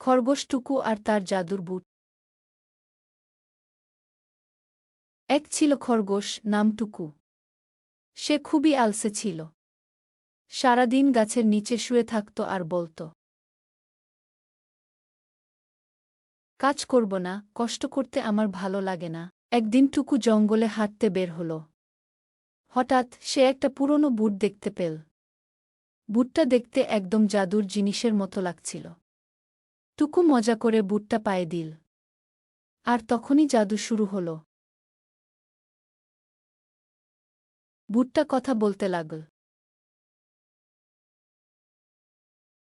খরগোশটুকু আর তার জাদুর বুট। এক ছিল খরগোশ, নামটুকু। সে খুবই আলসে ছিল। সারাদিন গাছের নিচে শুয়ে থাকত আর বলত, কাজ করব না, কষ্ট করতে আমার ভালো লাগে না। একদিন টুকু জঙ্গলে হাঁটতে বের হল। হঠাৎ সে একটা পুরনো বুট দেখতে পেল। বুটটা দেখতে একদম জাদুর জিনিসের মতো লাগছিল। টুকু মজা করে বুটটা পায়ে দিল। আর তখনই জাদু শুরু হল। বুটটা কথা বলতে লাগল।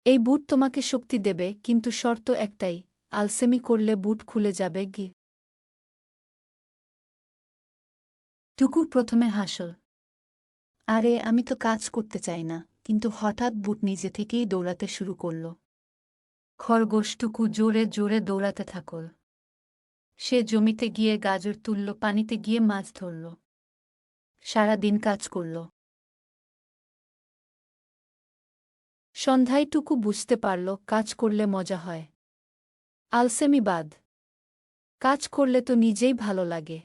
এই বুট তোমাকে শক্তি দেবে, কিন্তু শর্ত একটাই, আলসেমি করলে বুট খুলে যাবে গি। টুকু প্রথমে হাসল। আরে, আমি তো কাজ করতে চাই না, কিন্তু হঠাৎ বুট নিজে থেকেই দৌড়াতে শুরু করল। খরগোশটুকু জোরে জোরে দৌড়াতে থাকল। সে জমিতে গিয়ে গাজর তুলল, পানিতে গিয়ে মাছ ধরল। সারা দিন কাজ করল। সন্ধ্যায় টুকু বুঝতে পারল, কাজ করলে মজা হয়। আলসেমি বাদ কাজ করলে তো নিজেই ভালো লাগে।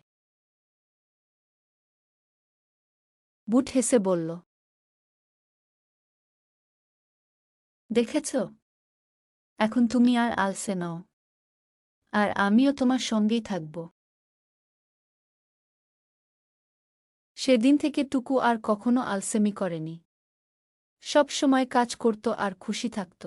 বুট হেসে বলল, দেখেছ? এখন তুমি আর আলসে নাও। আর আমিও তোমার সঙ্গেই থাকব। সেদিন থেকে টুকু আর কখনো আলসেমি করেনি। সব সময় কাজ করত আর খুশি থাকত।